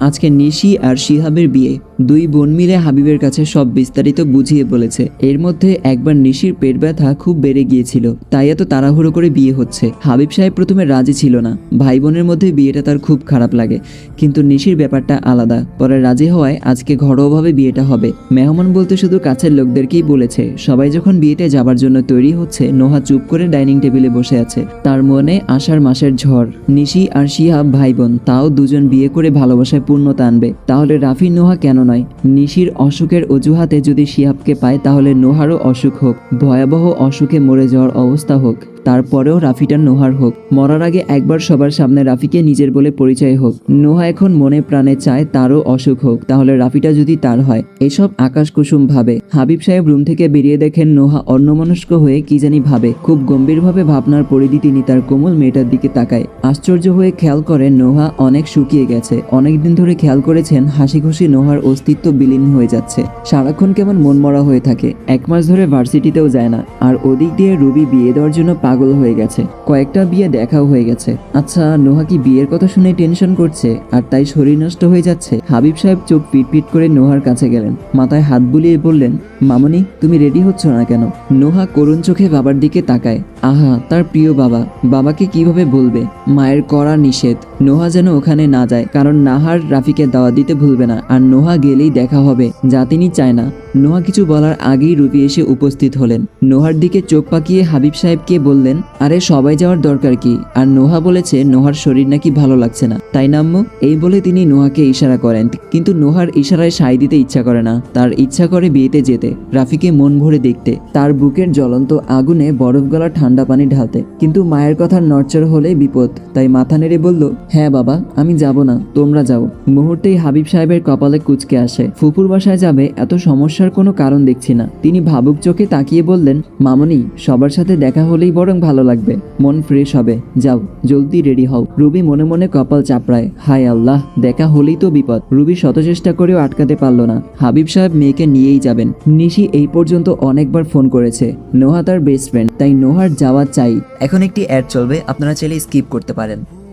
আজকে নিশি আর শিহাবের বিয়ে। দুই বোন মিলে হাবিবের কাছে সব বিস্তারিত বুঝিয়ে বলেছে। এর মধ্যে একবার নিশির পেট ব্যথা খুব বেড়ে গিয়েছিল, তাই এত তাড়াহুড়ো করে বিয়ে হচ্ছে। হাবিব সাহেব প্রথমে রাজি ছিল না। ভাই বোনের মধ্যে বিয়েটা তার খুব খারাপ লাগে, কিন্তু নিশির ব্যাপারটা আলাদা। পরে রাজি হওয়ায় আজকে ঘরোয়াভাবে বিয়েটা হবে। মেহমান বলতে শুধু কাছের লোকদেরকেই বলেছে, সবাই যখন বিয়েতে যাবার জন্য তৈরি হচ্ছে, নোহা চুপ করে ডাইনিং টেবিলে বসে আছে। তার মনে আষাঢ় মাসের ঝড়। নিশি আর শিহাব ভাই বোন, তাও দুজন বিয়ে করে ভালোবাসায় পূর্ণতা আনবে। তাহলে রাফি, নোহা কেন নয়। নিশির অসুখের অজুহাতে যদি শিহাবকে পায়, তাহলে নোহারও অসুখ হোক, ভয়াবহ অসুখে মরে যাওয়ার অবস্থা হোক। তারপরেও রাফিটা নোহার হোক। মরার আগে একবার সবার সামনে রাফিকে নিজের বলে পরিচয় হোক। নোহা এখন মনে প্রাণে চায় তারও অসুখ হোক। তাহলে রাফিটা যদি তার হয়, এসব আকাশ কুসুম ভাবে। হাবিব সাহেব রুম থেকে বেরিয়ে দেখেন নোহা অন্যমনস্ক হয়ে কি জানি ভাবে। খুব গম্ভীরভাবে ভাবনার পরিধি তিনি তার কোমল মেয়েটার দিকে তাকায়। আশ্চর্য হয়ে খেয়াল করেন নোহা অনেক শুকিয়ে গেছে। অনেকদিন ধরে খেয়াল করেছেন হাসি খুশি নোহার অস্তিত্ব বিলীন হয়ে যাচ্ছে। সারাক্ষণ কেমন মনমরা হয়ে থাকে। এক মাস ধরে ভার্সিটিতেও যায় না। আর ওদিক দিয়ে রুবি বিয়ে দেওয়ার জন্য পাগল হয়ে গেছে। কয়েকটা বিয়ে দেখাও হয়ে গেছে। আচ্ছা নোহা কি বিয়ের কথা শুনে টেনশন করছে? আর তাই শরীর নষ্ট হয়ে যাচ্ছে। হাবিব সাহেব চোখ পিটপিট করে নোহার কাছে গেলেন। মাথায় হাত বুলিয়ে বললেন, মামনি, তুমি রেডি হচ্ছ না কেন? নোহা করুণ চোখে বাবার দিকে তাকায়। আহা, তার প্রিয় বাবা। বাবাকে কীভাবে বলবে? মায়ের করা নিষেধ। নোহা যেন ওখানে না যায়, কারণ নাহার রাফিকে দাওয়া দিতে ভুলবে না। আর নোহা গেলেই দেখা হবে, যা তিনি চায় না। নোহা কিছু বলার আগেই রুবি এসে উপস্থিত হলেন। নোহার দিকে চোখ পাকিয়ে হাবিব সাহেবকে বললেন আরে, সবাই যাওয়ার দরকার কি? আর নোহা বলেছে, নোহার শরীর নাকি ভালো লাগছে না। তাই না এই বলে তিনি নোহাকে ইশারা করেন। কিন্তু নোহার ইশারায় সাই দিতে ইচ্ছা করে না। তার ইচ্ছা করে বিয়েতে যেতে, রাফিকে মন ভরে দেখতে। তার বুকের জ্বলন্ত আগুনে বরফ গলা ঠান্ডা পানি ঢালতে। কিন্তু মায়ের কথার নড়চড় হলে বিপদ। তাই মাথা নেড়ে বলল হ্যাঁ বাবা, আমি যাব না, তোমরা যাও। মুহূর্তেই হাবিব সাহেবের কপালে কুচকে আসে। ফুপুর বাসায় যাবে, এত সমস্যার কোনো কারণ দেখছি না। তিনি ভাবুক চোখে তাকিয়ে বললেন, মামনি, সবার সাথে দেখা হলেই বরং ভালো লাগবে। মন ফ্রেশ হবে। যাও, জলদি রেডি হও। রুবি মনে মনে কপাল চাপড়ায়। হায় আল্লাহ, দেখা হলেই তো বিপদ। রুবি শত চেষ্টা করেও আটকাতে পারল না। হাবিব সাহেব মেয়েকে নিয়েই যাবেন। নিশি এই পর্যন্ত অনেকবার ফোন করেছে। নোহা তার বেস্ট ফ্রেন্ড তাই নোহার যাওয়া চাই। এখন একটি অ্যাড চলবে, আপনারা চাইলে স্কিপ করতে পারেন।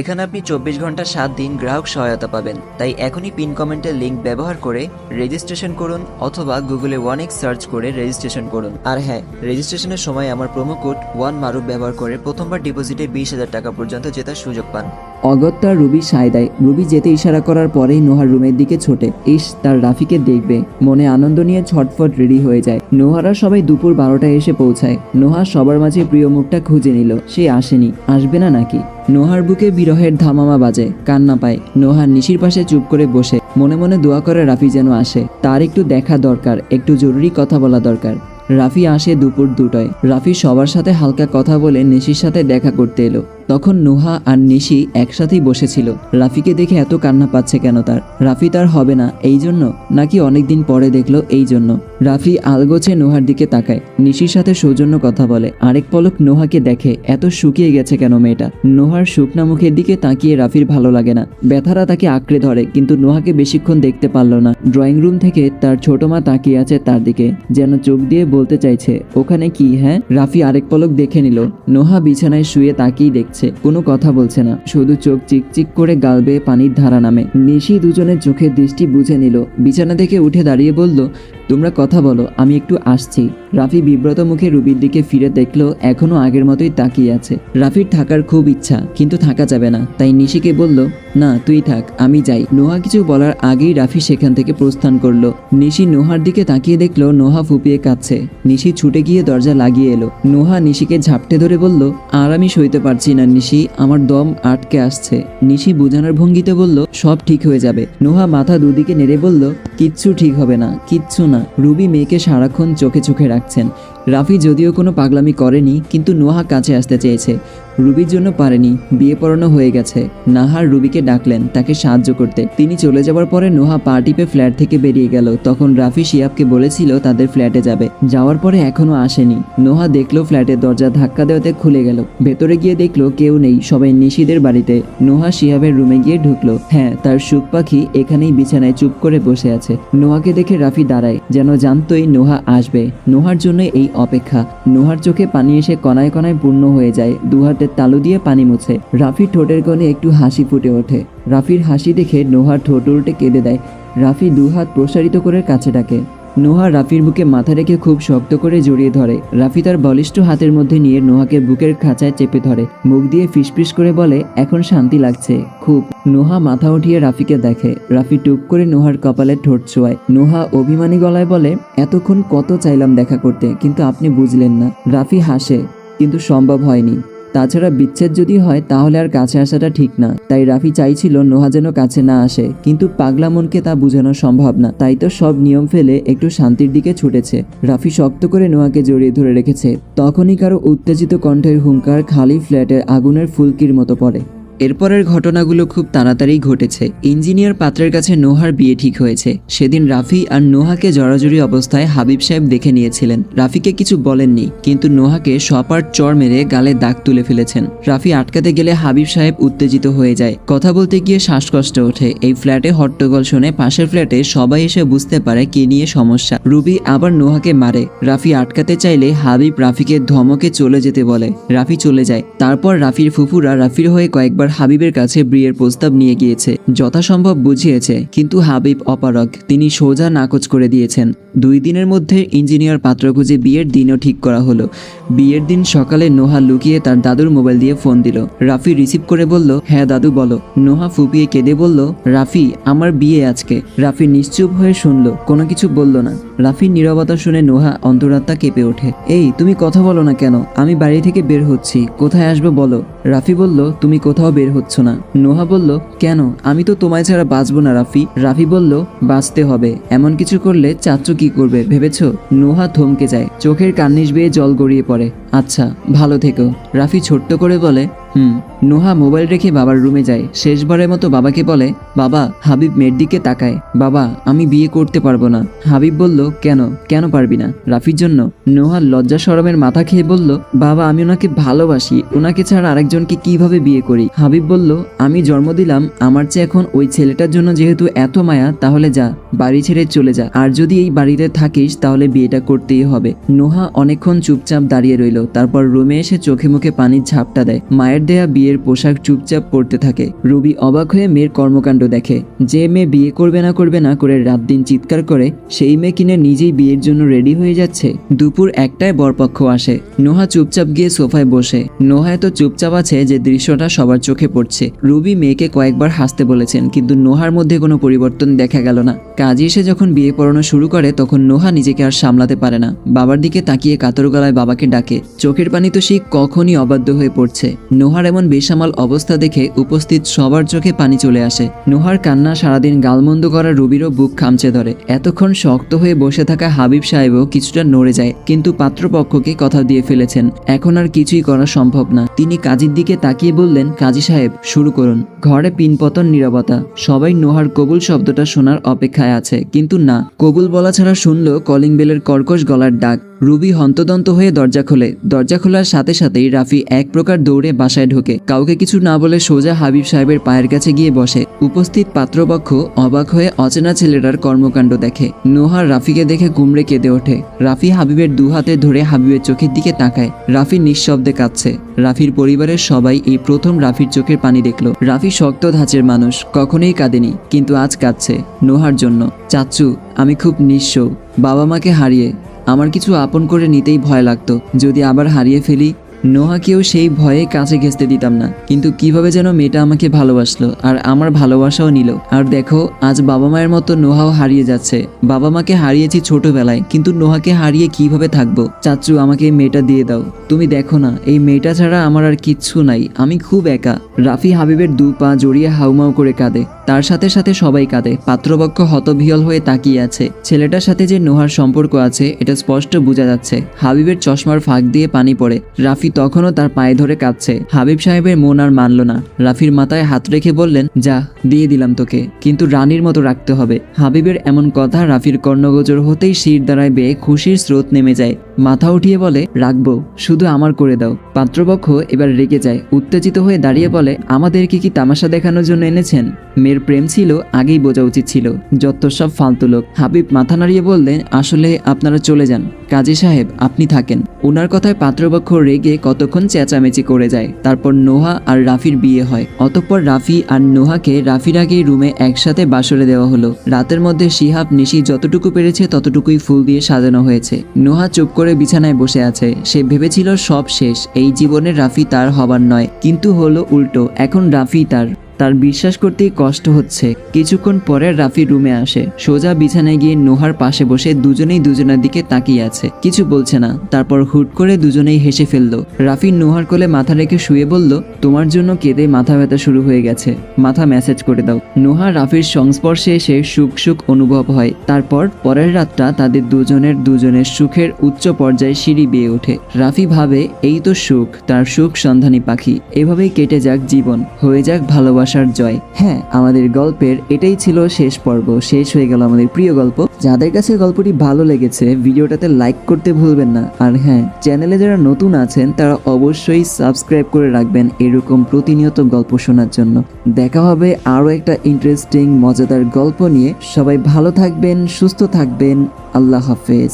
এখানে আপনি চব্বিশ ঘণ্টা সাত দিন গ্রাহক সহায়তা পাবেন। তাই এখনই পিন কমেন্টের লিঙ্ক ব্যবহার করে রেজিস্ট্রেশন করুন অথবা গুগলে ওয়ান এক্স সার্চ করে রেজিস্ট্রেশন করুন। আর হ্যাঁ রেজিস্ট্রেশনের সময় আমার প্রোমো কোড ওয়ান মারুফ ব্যবহার করে প্রথমবার ডিপোজিটে বিশ হাজার টাকা পর্যন্ত জেতার সুযোগ পান। অগত্যা রুবি সায় দেয় রুবি যেতে ইশারা করার পরেই নোহার রুমের দিকে ছোটে। ইস, তার রাফিকে দেখবে। মনে আনন্দ নিয়ে ছটফট রেডি হয়ে যায়। নোহারা সবাই দুপুর বারোটায় এসে পৌঁছায়। নোহা সবার মাঝে প্রিয় মুখটা খুঁজে নিল। সে আসেনি। আসবে না নাকি? নোহার বুকে বিরহের ধামামা বাজে। কান্না পায়। নোহা নিশির পাশে চুপ করে বসে। মনে মনে দোয়া করে রাফি যেন আসে। তার একটু দেখা দরকার। একটু জরুরি কথা বলা দরকার। রাফি আসে দুপুর দুটোয়। রাফি সবার সাথে হালকা কথা বলে নিশির সাথে দেখা করতে এলো। তখন নোহা আর নিশি একসাথেই বসেছিল। রাফিকে দেখে এত কান্না পাচ্ছে কেন তার? রাফি তার হবে না, এই জন্য? নাকি অনেকদিন পরে দেখল এই জন্য? রাফি আলগোছে নোহার দিকে তাকায়। নিশির সাথে সৌজন্য কথা বলে। আরেক পলক নোহাকে দেখে, এত শুকিয়ে গেছে কেন মেয়েটা? নোহার শুকনা মুখের দিকে তাকিয়ে রাফির ভালো লাগে না। ব্যথারা তাকে আঁকড়ে ধরে, কিন্তু নোহাকে বেশিক্ষণ দেখতে পারল না। ড্রয়িং রুম থেকে তার ছোট মা তাকিয়ে আছে তার দিকে, যেন চোখ দিয়ে বলতে চাইছে, ওখানে কি হ্যাঁ? রাফি আরেক পলক দেখে নিল। নোহা বিছানায় শুয়ে তাকিয়ে দেখছে। কোনো কথা বলছে না। শুধু চোখ চিকচিক করে গাল বেয়ে পানির ধারা নামে। নিশি দুজনের চোখের দৃষ্টি বুঝে নিল। বিছানা থেকে উঠে দাঁড়িয়ে বলল তোমরা কথা বলো, আমি একটু আসছি। রাফি বিব্রত মুখে রুবির দিকে ফিরে দেখল, এখনও আগের মতোই তাকিয়ে আছে। রাফির থাকার খুব ইচ্ছা, কিন্তু থাকা যাবে না। তাই নিশিকে বলল, না, তুই থাক, আমি যাই। নোহা কিছু বলার আগেই রাফি সেখান থেকে প্রস্থান করল। নিশি নোহার দিকে তাকিয়ে দেখল, নোহা ফুপিয়ে কাঁদছে। নিশি ছুটে গিয়ে দরজা লাগিয়ে এলো। নোহা নিশিকে ঝাপটে ধরে বলল, আর আমি সইতে পারছি না, নিশি, আমার দম আটকে আসছে। নিশি বোঝানোর ভঙ্গিতে বলল, সব ঠিক হয়ে যাবে। নোহা মাথা দুদিকে নেড়ে বলল কিচ্ছু ঠিক হবে না কিচ্ছু না। রুবি মেয়েকে সারাক্ষণ চোখে চোখে রাখছেন। রাফি যদিও কোনো পাগলামি করেনি, কিন্তু নোহা কাছে আসতে চেয়েছে। রুবির জন্য পারেনি, বিয়ে পড়ানো হয়ে গেছে। নাহার রুবিকে ডাকলেন তাকে সাহায্য করতে। তিনি চলে যাওয়ার পরে নোহা পা টিপে ফ্ল্যাট থেকে বেরিয়ে গেল। তখন রাফি শিয়াবকে বলেছিল তাদের ফ্ল্যাটে যাবে। যাওয়ার পরে এখনও আসেনি। নোহা দেখল ফ্ল্যাটের দরজা ধাক্কা দেওয়াতে খুলে গেল। ভেতরে গিয়ে দেখল কেউ নেই, সবাই নিশিদের বাড়িতে। নোহা শিয়াবের রুমে গিয়ে ঢুকলো। হ্যাঁ তার সুখ পাখি এখানেই বিছানায় চুপ করে বসে আছে। নোহাকে দেখে রাফি দাঁড়ায়, যেন জানতোই নোহা আসবে। নোহার জন্য এই অপেক্ষা। নোহার চোখে পানি এসে কণায় কণায় পূর্ণ হয়ে যায়। দু হাতের তালু দিয়ে পানি মুছে। রাফির ঠোঁটের কোণে একটু হাসি ফুটে ওঠে। রাফির হাসি দেখে নোহার ঠোঁট উল্টে কেঁদে দেয়। রাফি দু হাত প্রসারিত করে কাছে ডাকে। নোহা রাফির বুকে মাথা রেখে খুব শক্ত করে জড়িয়ে ধরে। রাফি তার বলিষ্ঠ হাতের মধ্যে নিয়ে নোহাকে বুকের খাঁচায় চেপে ধরে। মুখ দিয়ে ফিসফিস করে বলে, এখন শান্তি লাগছে, খুব। নোহা মাথা উঠিয়ে রাফিকে দেখে। রাফি টুপ করে নোহার কপালে ঠোঁট ছোঁয়ায়। নোহা অভিমানী গলায় বলে, এতক্ষণ কত চাইলাম দেখা করতে, কিন্তু আপনি বুঝলেন না। রাফি হাসে, কিন্তু সম্ভব হয়নি। তাছাড়া বিচ্ছেদ যদি হয়, তাহলে আর কাছে আসাটা ঠিক না। তাই রাফি চাইছিল নোহা যেন কাছে না আসে, কিন্তু পাগলা মনকে তা বোঝানো সম্ভব না। তাই তো সব নিয়ম ফেলে একটু শান্তির দিকে ছুটেছে। রাফি শক্ত করে নোহাকে জড়িয়ে ধরে রেখেছে। তখনই কারও উত্তেজিত কণ্ঠের হুঙ্কার খালি ফ্ল্যাটের আগুনের ফুলকির মতো পড়ে। এরপরের ঘটনাগুলো খুব তাড়াতাড়ি ঘটেছে। ইঞ্জিনিয়ার পাত্রের কাছে নোহার বিয়ে ঠিক হয়েছে। সেদিন রাফি আর নোহাকে জড়াজড়ি অবস্থায় হাবিব সাহেব দেখে নিয়েছিলেন। রাফিকে কিছু বলেননি, কিন্তু নোহাকে সপার চর মেরে গালে দাগ তুলে ফেলেছেন। রাফি আটকাতে গেলে হাবিব সাহেব উত্তেজিত হয়ে যায়। কথা বলতে গিয়ে শ্বাসকষ্ট ওঠে। এই ফ্ল্যাটে হট্টগোল শুনে, পাশের ফ্ল্যাটে সবাই এসে বুঝতে পারে কি নিয়ে সমস্যা। রুবি আবার নোহাকে মারে। রাফি আটকাতে চাইলে হাবিব রাফিকে ধমকে চলে যেতে বলে। রাফি চলে যায়। তারপর রাফির ফুফুরা রাফির হয়ে কয়েকবার হাবিবের কাছে বিয়ের প্রস্তাব নিয়ে গিয়েছে। যথাসম্ভব বুঝিয়েছে, কিন্তু হাবিব অপারগ। তিনি সোজা নাকচ করে দিয়েছেন। দুই দিনের মধ্যে ইঞ্জিনিয়ার পাত্র খুঁজে বিয়ের দিনও ঠিক করা হলো। বিয়ের দিন সকালে নোহা লুকিয়ে তার দাদুর মোবাইল দিয়ে ফোন দিল। রাফি রিসিভ করে বলল হ্যাঁ দাদু, বলো। নোহা ফুপিয়ে কেঁদে বলল, রাফি, আমার বিয়ে আজকে। রাফি নিশ্চুপ হয়ে শুনল, কোনো কিছু বলল না। রাফির নীরবতা শুনে নোহা অন্তরাত্মা কেঁপে ওঠে। এই, তুমি কথা বলো না কেন? আমি বাড়ি থেকে বের হচ্ছি। কোথায় আসব বলো? রাফি বলল, তুমি কোথাও বের হচ্ছ না। নোহা বলল, কেন? আমি তো তোমায় ছাড়া বাঁচবো না রাফি। রাফি বলল, বাঁচতে হবে। এমন কিছু করলে চাচ্চু কি করবে, ভেবেছো? নোহা থমকে যায়। চোখের কান্নিস বেয়ে জল গড়িয়ে পড়ে। আচ্ছা ভালো থেকো। রাফি ছোট্ট করে বলে, হুম। নোহা মোবাইল রেখে বাবার রুমে যায়। শেষবারের মতো বাবাকে বলে, বাবা, হাবিব মেয়ের দিকে তাকায়। বাবা, আমি বিয়ে করতে পারব না। হাবিব বলল, কেন? কেন পারবি না? রাফির জন্য? নোহা লজ্জা সরমের মাথা খেয়ে বলল, বাবা, আমি ওনাকে ভালোবাসি। ওনাকে ছাড়া আরেকজনকে কীভাবে বিয়ে করি? হাবিব বলল, আমি জন্ম দিলাম, আমার চেয়ে এখন ওই ছেলেটার জন্য যেহেতু এত মায়া, তাহলে যা, বাড়ি ছেড়ে চলে যা। আর যদি এই বাড়িতে থাকিস, তাহলে বিয়েটা করতেই হবে। নোহা অনেকক্ষণ চুপচাপ দাঁড়িয়ে রইল। তারপর রুমে এসে চোখে মুখে পানির ঝাপটা দেয়। মায়ের দেয়া বিয়ের পোশাক চুপচাপ পরতে থাকে। রুবি অবাক হয়ে মেয়ের কর্মকাণ্ড দেখে। যে মেয়ে বিয়ে করবে না করবে না করে রাত দিন চিৎকার করে, সেই মেয়ে কিনে নিজেই বিয়ের জন্য রেডি হয়ে যাচ্ছে। দুপুর একটায় বরপক্ষ আসে। নোহা চুপচাপ গিয়ে সোফায় বসে। নোহা এত চুপচাপ আছে যে দৃশ্যটা সবার চোখে পড়ছে। রুবি মেয়েকে কয়েকবার হাসতে বলেছেন, কিন্তু নোহার মধ্যে কোনো পরিবর্তন দেখা গেল না। কাজী এসে যখন বিয়ে পড়ানো শুরু করে, তখন নোহা নিজেকে আর সামলাতে পারে না। বাবার দিকে তাকিয়ে কাতর গলায় বাবাকে ডাকে। চোখের পানি তো সেই কখনই অবাধ্য হয়ে পড়ছে। নোহার এমন বেসামাল অবস্থা দেখে উপস্থিত সবার চোখে পানি চলে আসে। নোহার কান্না সারাদিন গালমন্দ করা রুবিরও বুক খামচে ধরে। এতক্ষণ শক্ত হয়ে বসে থাকা হাবিব সাহেবও কিছুটা নড়ে যায়, কিন্তু পাত্রপক্ষকে কথা দিয়ে ফেলেছেন, এখন আর কিছুই করা সম্ভব না। তিনি কাজীর দিকে তাকিয়ে বললেন, কাজী সাহেব, শুরু করুন। ঘরে পিনপতন নীরবতা। সবাই নোহার কবুল শব্দটা শোনার অপেক্ষায় আছে, কিন্তু না। কবুল বলা ছাড়া শুনল কলিং বেলের কর্কশ গলার ডাক। রুবি হন্তদন্ত হয়ে দরজা খোলে। দরজা খোলার সাথে সাথেই রাফি এক প্রকার দৌড়ে বাসায় ঢোকে। কাউকে কিছু না বলে সোজা হাবিব সাহেবের পায়ের কাছে গিয়ে বসে। উপস্থিত পাত্রপক্ষ অবাক হয়ে অচেনা ছেলেটার কর্মকাণ্ড দেখে। নোহার রাফিকে দেখে কুমড়ে কেঁদে ওঠে। রাফি হাবিবের দু হাতে ধরে হাবিবের চোখের দিকে তাকায়। রাফি নিঃশব্দে কাঁদছে। রাফির পরিবারের সবাই এই প্রথম রাফির চোখের পানি দেখল। রাফি শক্ত ধাঁচের মানুষ, কখনোই কাঁদেনি, কিন্তু আজ কাঁদছে নোহার জন্য। চাচ্চু আমি খুব নিঃস্ব। বাবা মাকে হারিয়ে। আমার কিছু আপন করে নিতেই ভয় লাগতো। যদি আবার হারিয়ে ফেলি, নোহাকেও সেই ভয়ে কাছে ঘেঁচতে দিতাম না। কিন্তু কীভাবে যেন মেয়েটা আমাকে ভালোবাসলো আর আমার ভালোবাসাও নিল। আর দেখো, আজ বাবা মায়ের মতো নোহাও হারিয়ে যাচ্ছে। বাবা মাকে হারিয়েছি ছোটবেলায়, কিন্তু নোহাকে হারিয়ে কীভাবে থাকব? চাচু, আমাকে মেয়েটা দিয়ে দাও। তুমি দেখো না, এই মেয়েটা ছাড়া আমার আর কিচ্ছু নাই। আমি খুব একা। রাফি হাবিবের দু পা জড়িয়ে হাউমাউ করে কাঁদে। তার সাথে সাথে সবাই কাঁদে। পাত্রপক্ষ হতবিহল হয়ে তাকিয়ে আছে। ছেলেটার সাথে যে নোহার সম্পর্ক আছে, এটা স্পষ্ট বোঝা যাচ্ছে। হাবিবের চশমার ফাঁক দিয়ে পানি পড়ে। রাফি তখনও তার পায়ে ধরে কাঁদছে। হাবিব সাহেবের মন আর মানল না। রাফির মাথায় হাত রেখে বললেন, যা, দিয়ে দিলাম তোকে। কিন্তু রানীর মতো রাখতে হবে। হাবিবের এমন কথা রাফির কর্ণগোচর হতেই শির দ্বারায় বেয়ে খুশির স্রোত নেমে যায়। মাথা উঠিয়ে বলে, রাখব, শুধু আমার করে দাও। পাত্রপক্ষ এবার রেগে যায়। উত্তেজিত হয়ে দাঁড়িয়ে বলে আমাদেরকে কি তামাশা দেখানোর জন্য এনেছেন? মেয়ের প্রেম ছিল, আগেই বোঝা উচিত ছিল। যত সব ফালতু লোক। হাবিব মাথা নাড়িয়ে বললেন, আসলে আপনারা চলে যান। কাজী সাহেব, আপনি থাকেন। ওনার কথায় পাত্রপক্ষ রেগে কতক্ষণ চেঁচামেচি করে যায়। তারপর নোহা আর রাফির বিয়ে হয়। অতঃপর রাফি আর নোহাকে রাফির আগেই রুমে একসাথে বাসরে দেওয়া হলো। রাতের মধ্যে শিহাব, নিশি যতটুকু পেরেছে ততটুকুই ফুল দিয়ে সাজানো হয়েছে। নোহা চুপ করে বিছানায় বসে আছে। সে ভেবেছিল সব শেষ। এই জীবনে রাফি তার হবার নয়। কিন্তু হলো উল্টো। এখন রাফি তার তার বিশ্বাস করতেই কষ্ট হচ্ছে। কিছুক্ষণ পরে রাফি রুমে আসে। সোজা বিছানায় গিয়ে নোহার পাশে বসে দুজনেই দুজনের দিকে তাকিয়ে আছে। কিছু বলছে না। তারপর হুট করে দুজনেই হেসে ফেলল। রাফি নোহার কোলে মাথা রেখে শুয়ে বলল, তোমার জন্য কেঁদে মাথা ব্যথা শুরু হয়ে গেছে। মাথা মেসেজ করে দাও। নোহা রাফির সংস্পর্শে এসে সুখ সুখ অনুভব হয়। তারপর পরের রাতটা তাদের দুজনের দুজনের সুখের উচ্চ পর্যায়ে সিঁড়ি বেয়ে ওঠে। রাফি ভাবে, এই তো সুখ, তার সুখ সন্ধানী পাখি। এভাবেই কেটে যাক জীবন। হয়ে যাক ভালোবাসার জয়। হ্যাঁ আমাদের গল্পের এটাই ছিল শেষ পর্ব। শেষ হয়ে গেল আমাদের প্রিয় গল্প। যাদের কাছে গল্পটি ভালো লেগেছে, ভিডিওটাতে লাইক করতে ভুলবেন না। আর হ্যাঁ চ্যানেলে যারা নতুন আছেন, তারা অবশ্যই সাবস্ক্রাইব করে রাখবেন এরকম প্রতিনিয়ত গল্প শোনার জন্য। দেখা হবে আরও একটা ইন্টারেস্টিং মজাদার গল্প নিয়ে। সবাই ভালো থাকবেন, সুস্থ থাকবেন। আল্লাহ হাফেজ।